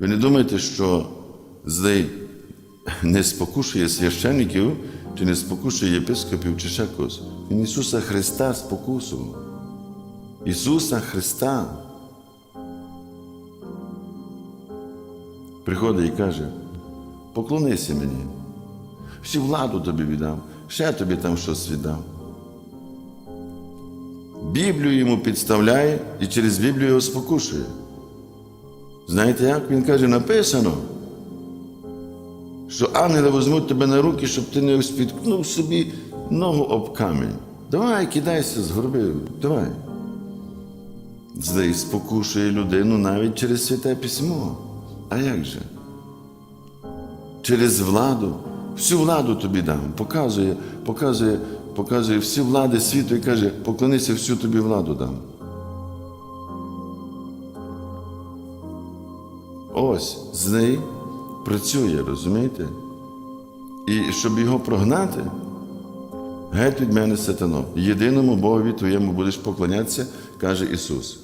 Ви не думаєте, що злий не спокушує священників, чи не спокушує єпископів, чи ще когось. Він Ісуса Христа спокусував. Ісуса Христа. Приходить і каже, поклонися мені, всю владу тобі віддав, ще тобі там щось віддав. Біблію йому підставляє і через Біблію його спокушує. Знаєте як? Він каже, написано, що ангели візьмуть тебе на руки, щоб ти не спіткнув собі ногу об камінь. Давай, кидайся з горби, давай. Злий спокушує людину навіть через святе письмо. А як же? Через владу, всю владу тобі дам. Показує, показує, показує всі влади світу і каже, поклонися, всю тобі владу дам. Ось злий працює, розумієте? І щоб його прогнати, геть від мене сатано. Єдиному Богові твоєму будеш поклонятися, каже Ісус.